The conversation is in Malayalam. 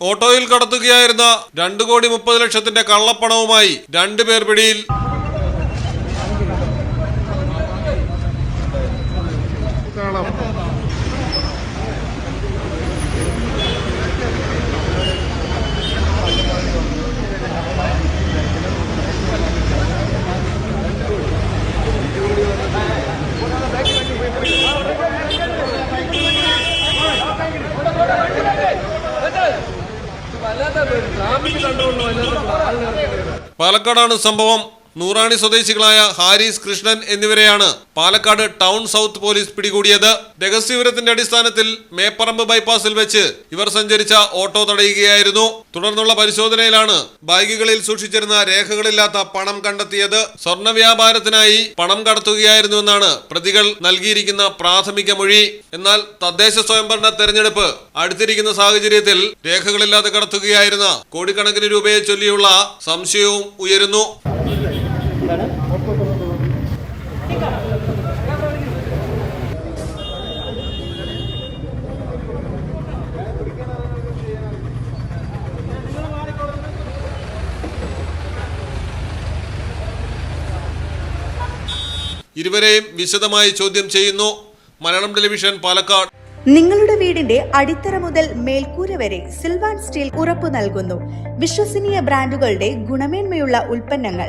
ഓട്ടോയിൽ കടത്തുകയായിരുന്ന രണ്ടു കോടി മുപ്പത് ലക്ഷത്തിന്റെ കള്ളപ്പണവുമായി രണ്ടുപേർ പിടിയിൽ. പാലക്കാടാണ് സംഭവം. നൂറാണി സ്വദേശികളായ ഹാരിസ് കൃഷ്ണൻ എന്നിവരെയാണ് പാലക്കാട് ടൗൺ സൗത്ത് പോലീസ് പിടികൂടിയത്. രഹസ്യവിവരത്തിന്റെ അടിസ്ഥാനത്തിൽ മേപ്പറമ്പ് ബൈപ്പാസിൽ വെച്ച് ഇവർ സഞ്ചരിച്ച ഓട്ടോ തടയുകയായിരുന്നു. തുടർന്നുള്ള പരിശോധനയിലാണ് ബാഗുകളിൽ സൂക്ഷിച്ചിരുന്ന രേഖകളില്ലാത്ത പണം കണ്ടെത്തിയത്. സ്വർണ വ്യാപാരത്തിനായി പണം കടത്തുകയായിരുന്നുവെന്നാണ് പ്രതികൾ നൽകിയിരിക്കുന്ന പ്രാഥമിക മൊഴി. എന്നാൽ തദ്ദേശ സ്വയംഭരണ തെരഞ്ഞെടുപ്പ് അടുത്തിരിക്കുന്ന സാഹചര്യത്തിൽ രേഖകളില്ലാതെ കടത്തുകയായിരുന്ന കോടിക്കണക്കിന് രൂപയെ ചൊല്ലിയുള്ള സംശയവും ഉയരുന്നു. ഇരുവരെയും വിശദമായി ചോദ്യം ചെയ്യുന്നു. മലയാളം ടെലിവിഷൻ പാലക്കാട്. നിങ്ങളുടെ വീടിന്റെ അടിത്തറ മുതൽ മേൽക്കൂര വരെ സിൽവാൻ സ്റ്റീൽ ഉറപ്പു നൽകുന്നു. വിശ്വസനീയ ബ്രാൻഡുകളുടെ ഗുണമേന്മയുള്ള ഉൽപ്പന്നങ്ങൾ